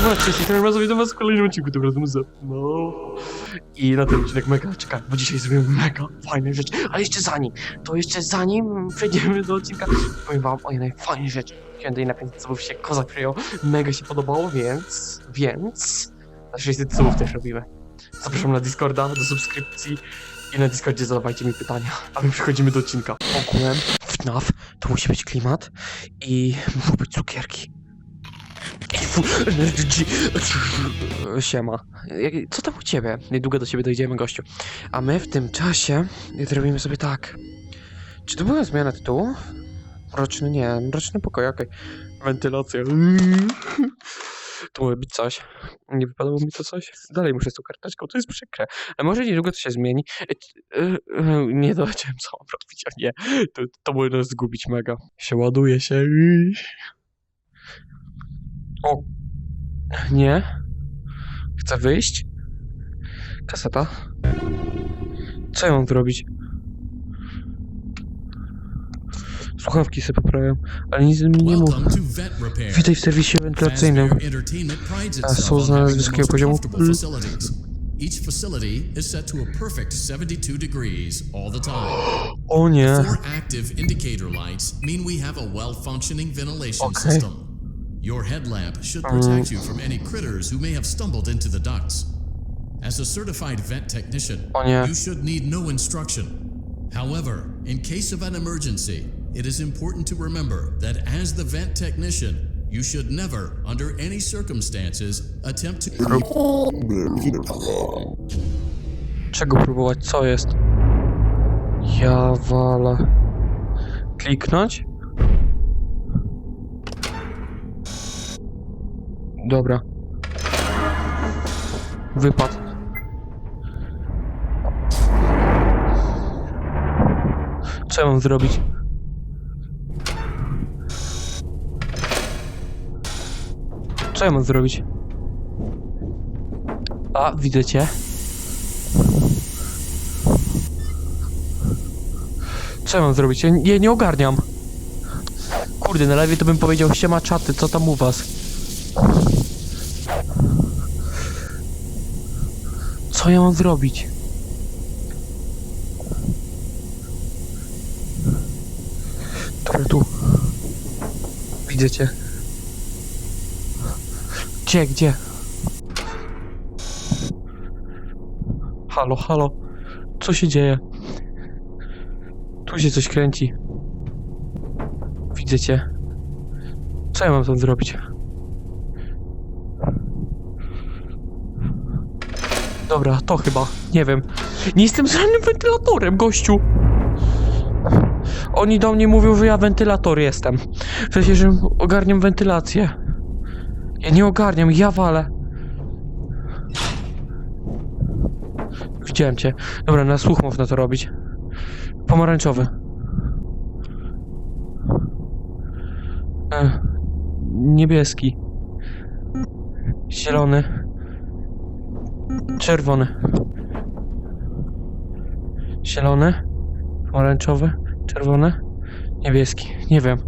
Siema, cześć, jestem do was w kolejnym odcinku, tym razem ze mną. I na ten odcinek mega czekam, bo dzisiaj zrobimy mega fajne rzeczy. Ale jeszcze zanim, to jeszcze zanim przejdziemy do odcinka, powiem wam o jednej fajnej rzeczy. Kiedy na 500 subów się kozak przyjął, mega się podobało, więc, więc, na 600 subów też robimy. Zapraszam na Discorda, do subskrypcji i na Discordzie zadawajcie mi pytania, a my przechodzimy do odcinka. Ogółem FNAF to musi być klimat i muszą być cukierki. Siema. Co tam u ciebie? Niedługo do ciebie dojdziemy, gościu. A my w tym czasie zrobimy sobie tak. Czy to była zmiana tytułu? Roczny nie, roczny pokój, okej. Wentylacja. To może być coś. Nie wypadało mi to coś? Dalej muszę z tą karteczką, to jest przykre. A może niedługo to się zmieni? E, e, e, Nie dowiedziałem co mam robić, a nie. To, to może nas zgubić mega. Się ładuje się. O. Nie. Chcę wyjść. Kaseta. Co ja mam zrobić? Słuchawki sobie poprawiam, ale nic mi nie mów. Witaj w serwisie wentylacyjnym. Są on znane z having the wysokiego poziomu? Each facility is set to a perfect 72 degrees all the time. O nie. Four active indicator lights mean we have a well-functioning ventilation Okay. system. Your headlamp should um, protect you from any critters who may have stumbled into the ducts. As a certified vent technician, oh, O nie. you should need no instruction. However, in case of an emergency, it is important to remember that as the vent technician, you should never, under any circumstances, attempt to Czego próbować? Co jest? Ja walę. Kliknąć? Dobra. Wypad. Co ja mam zrobić? Co ja mam zrobić? A, widzę cię. Co ja mam zrobić? Ja, ja nie ogarniam. Kurde, na lewie to bym powiedział siema czaty, co tam u was? Co ja mam zrobić? Dobra, tu. Widzę cię. Gdzie, gdzie? Halo, halo. Co się dzieje? Tu się coś kręci. Widzę cię. Co ja mam tam zrobić? Dobra, to chyba. Nie wiem. Nie jestem żadnym wentylatorem, gościu. Oni do mnie mówią, że ja wentylator jestem. W sensie, że ogarniam wentylację. Ja nie ogarniam, ja walę. Widziałem cię. Dobra, na słuch można to robić. Pomarańczowy. E, niebieski. Zielony. Czerwony. Zielony. Pomarańczowy. Czerwony. Niebieski. Nie wiem.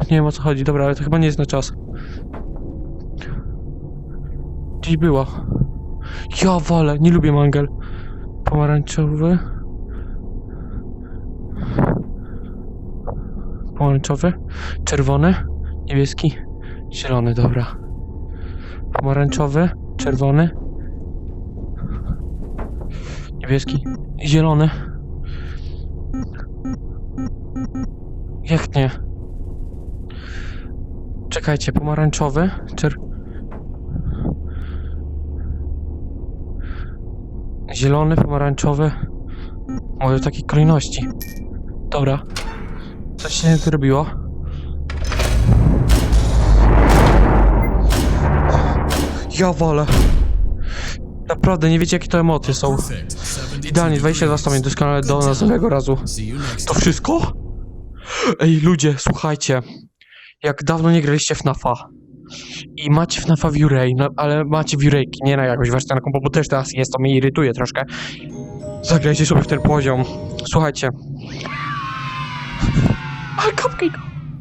Nie wiem o co chodzi. Dobra, ale to chyba nie jest na czas. Gdzieś była. Ja wolę. Nie lubię mangel. Pomarańczowy. Pomarańczowy, czerwony, niebieski, zielony, dobra. Pomarańczowy, czerwony, niebieski, zielony. Jak nie? Czekajcie, pomarańczowy, czer... Zielony, pomarańczowy. Może w takiej kolejności. Dobra. Coś się zrobiło. Ja wolę. Naprawdę nie wiecie jakie to emocje są. Perfect 72 Idealnie 22 degrees. stopni doskonale do następnego razu. To wszystko? Ej ludzie, słuchajcie. Jak dawno nie graliście w NAFA i macie FNAFa w Uray, no, ale macie w nie na jakąś wersję na kompo, bo też teraz jest, to mnie irytuje troszkę. Zagrajcie sobie w ten poziom. Słuchajcie. A cupcake!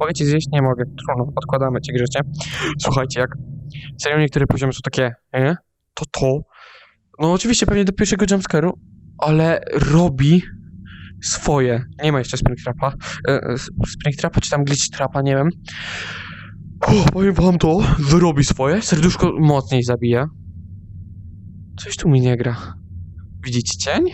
Mogę ci zjeść? Nie mogę. Trudno, odkładamy ci grzecznie. Słuchajcie, jak Serio, niektóre poziomy są takie, nie? To to. No oczywiście pewnie do pierwszego jumpscare'u, ale robi swoje. Nie ma jeszcze Springtrapa. E, e, Springtrapa czy tam Glitch Trapa, nie wiem. O, powiem wam to, wyrobi swoje. Serduszko mocniej zabija. Coś tu mi nie gra. Widzicie cień?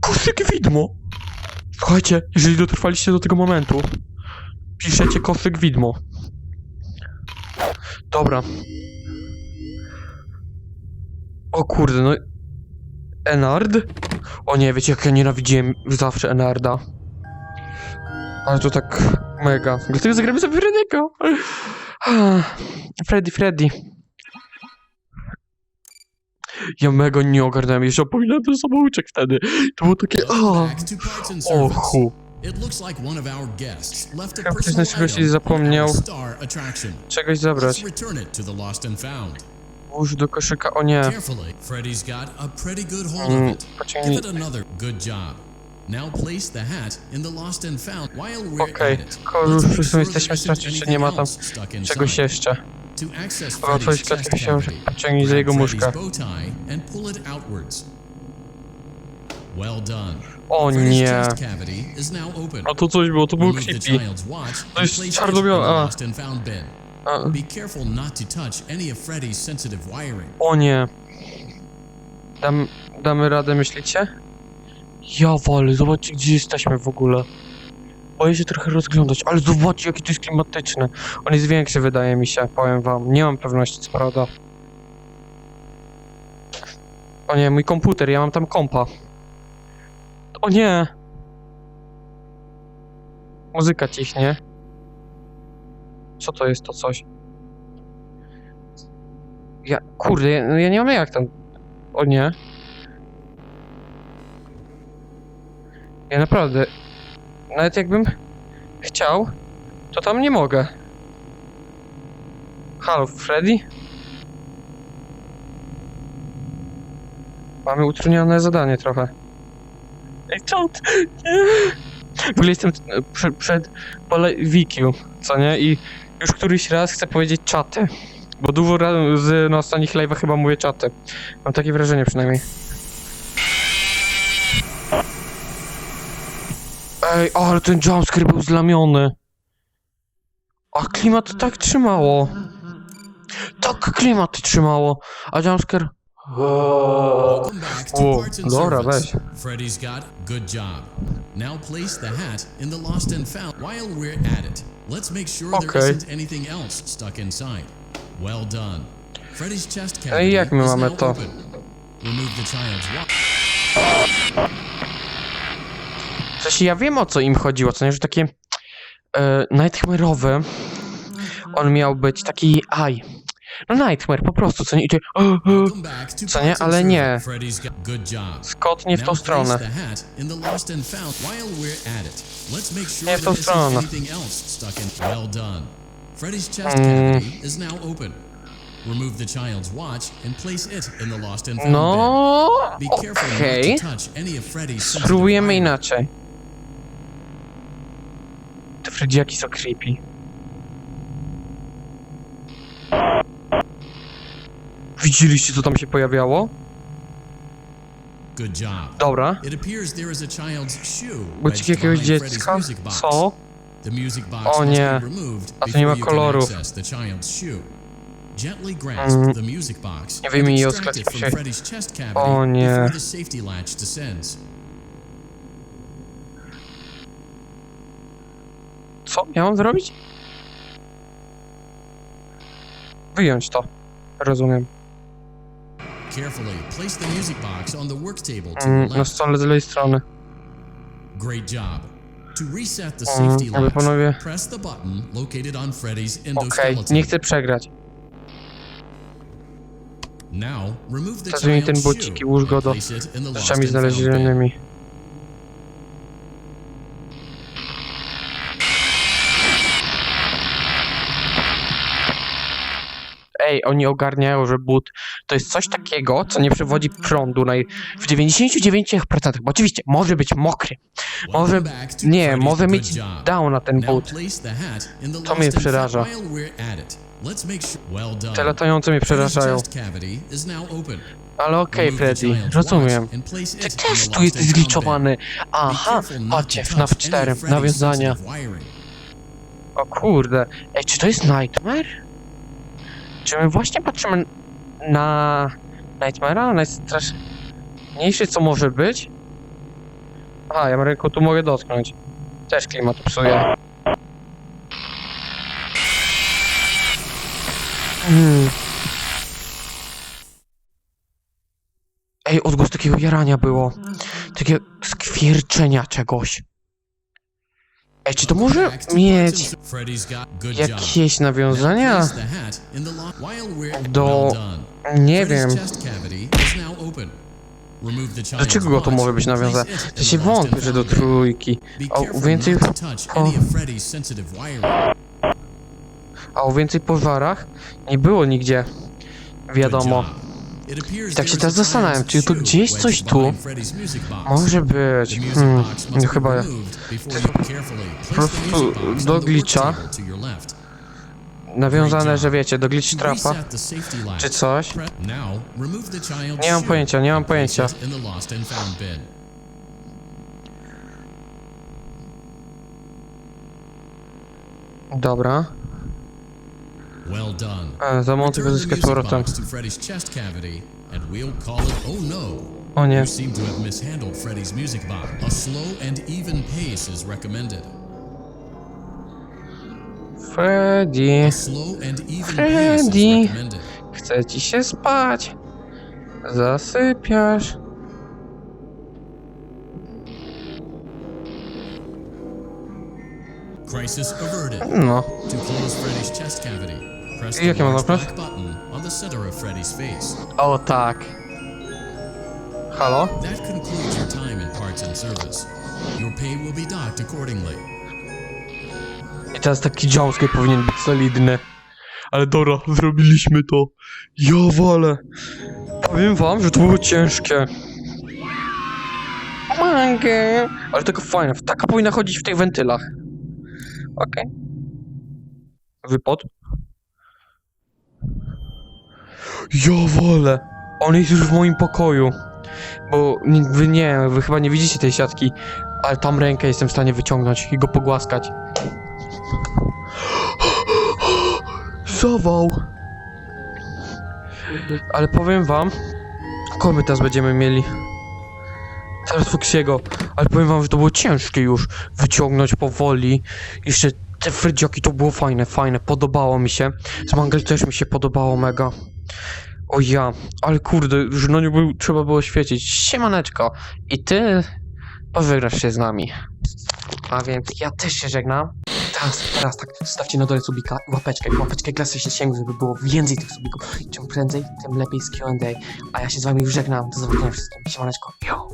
Kosyk widmo! Słuchajcie, jeżeli dotrwaliście do tego momentu, piszecie kosyk widmo. Dobra. O kurde, no... Enard? O nie, wiecie jak ja nienawidziłem zawsze Enarda. Ale to tak mega. Dlatego zagramy sobie Freddy'ego. Freddy, Freddy. Ja mega nie ogarnąłem, jeszcze opominałem ten samouczek wtedy. To było takie... O Service. chu. Chyba ktoś na czegoś zapomniał. Czegoś zabrać. Włóż do koszyka, o nie. Carefully, Freddy's got a pretty good hold Mm, of it. Give it another good job. Now place the hat in the lost and found while we're Okej, at it. wszyscy sure jesteśmy stracić, że nie ma tam. Czegoś jeszcze. Otworzyć Freddy's klatkę chest się za grab jego outwards. Well done. O nie. A to coś było, to the creepy. To jest czarno-białe, a. Be careful not to touch any of Freddy's sensitive wiring. O nie. Dam, damy radę, myślicie? Ja wolę, zobaczcie gdzie jesteśmy w ogóle. Boję się trochę rozglądać, ale zobaczcie jaki to jest klimatyczny. On jest większy wydaje mi się, powiem wam. Nie mam pewności co prawda. O nie, mój komputer, ja mam tam kompa. O nie! Muzyka cichnie. Co to jest to coś? Ja, kurde, ja, no ja nie mam jak tam. O nie. Ja naprawdę. Nawet jakbym chciał, to tam nie mogę. Halo, Freddy? Mamy utrudnione zadanie trochę. Ej, co? ty? W ogóle jestem e, przed, przed pole Wikiu, co nie? I już któryś raz chcę powiedzieć czaty. Bo dużo razy na ostatnich live'ach chyba mówię czaty. Mam takie wrażenie przynajmniej. Ej, ale ten jumpscare był zlamiony. A klimat tak trzymało. Tak klimat trzymało. A jumpscare... Dobra, Service. Freddy's got good job. Now place the hat in the lost and found while we're at it. Let's make sure there Okay. isn't anything else stuck inside. Well done. Freddy's chest No i cavity jak my mamy to? open. Remove the child's. W sensie ja wiem o co im chodziło, co nie, że takie e, Nightmare'owe on miał być taki aj. No Nightmare po prostu, co nie, i ty, e, e, Welcome back to Co nie? Ale nie. Scott nie w tą stronę. Nie w tą stronę. Freddy's chest Mm. cavity is now open. Remove the child's watch and place it in the lost and found. No, okej. Spróbujemy wiring. inaczej. Te Freddziaki są creepy. Widzieliście co tam się pojawiało? Good job. Dobra. It appears there is a child's shoe Bucik wedged jakiegoś behind Freddy's dziecka? music box. Co? The music box O must nie. be removed A to nie ma before you can kolorów. access the child's shoe. Gently grasp Mm. the music box Nie and wyjmij jej od extract it klatki from piersiowej. Freddy's chest cavity O nie. before the safety latch descends. Co? Ja mam zrobić? Wyjąć to. Rozumiem. Carefully place the music box on the work table to Mm, your na left. stole z lewej strony. Great job. To reset the Mm, safety ale latch, panowie- press the button located on Freddy's Okej, endoskeleton. nie chcę przegrać. Now, remove the Zdejmij ten child's bucik shoe i włóż go and do place it in the lost rzeczami and found znalezionymi. Ej, oni ogarniają, że but to jest coś takiego, co nie przewodzi prądu naj... w 99%, bo oczywiście może być mokry, może, nie, może mieć down na ten but. To mnie przeraża. Te latające mnie przerażają. Ale okej, the Freddy, rozumiem. Ty też tu jesteś zgliczowany. Aha, patrzcie, FNAF any 4, of Freddy's nawiązania. O kurde. Ej, czy to jest Nightmare? Czy my właśnie patrzymy na Nightmare'a? Najstraszniejszy co może być? A, ja ręką tu mogę dotknąć. Też klimat psuje. Hmm. Ej, odgłos takiego jarania było. Takiego skwierczenia czegoś. Ej, czy to może mieć jakieś nawiązania? Do-. Nie wiem. chest cavity is now open. Remove the Do child's czego to może być nawiązane? To się wątpię, że do trójki. O, więcej o. A o więcej pożarach nie było nigdzie. Wiadomo. Tak się teraz zastanawiam, czy tu gdzieś coś tu. Może być. Hmm. No chyba do glitcha. nawiązane, że wiecie, do glitch trapa czy coś. Nie mam pojęcia, nie mam pojęcia. Dobra. Well done. Zamontuj Return the pozyskać z powrotem. to Freddy's chest cavity, and we'll call it. Oh no! O nie. You seem to have mishandled Freddy's music box. A slow and even pace is recommended. Freddy, A slow and even pace Freddy. chce ci się spać. Zasypiasz. Crisis averted. No. To close Freddy's chest cavity, press I the jakie mam large zamknąć? black button on the center of Freddy's face. O tak. Halo? That concludes your time in parts and service. Your pay will be docked accordingly. I teraz taki jumpscare powinien być solidny. Ale dobra, zrobiliśmy to. Ja wolę. Powiem wam, że to było ciężkie. Mogę. Ale taka fajna. Taka powinna chodzić w tych wentylach. Okej. Wypad. Ja wolę. On jest już w moim pokoju. Bo wy nie, wy chyba nie widzicie tej siatki. Ale tam rękę jestem w stanie wyciągnąć i go pogłaskać. Zawał. Ale powiem wam, kogo teraz będziemy mieli? Teraz Fuxiego. Ale powiem wam, że to było ciężkie już wyciągnąć powoli. Jeszcze te frydzioki to było fajne, fajne, podobało mi się. Z Mangel też mi się podobało mega. O ja, ale kurde, że na nie był, trzeba było świecić. Siemaneczko. I ty pożegnasz się z nami. A więc ja też się żegnam. Teraz, teraz tak, stawcie na dole subika i łapeczkę, łapeczkę klasycznie sięgu, żeby było więcej tych subików. Czym prędzej, tym lepiej z Q&A. A ja się z wami już żegnam. Do zobaczenia wszystkim. Siemaneczko. Yo.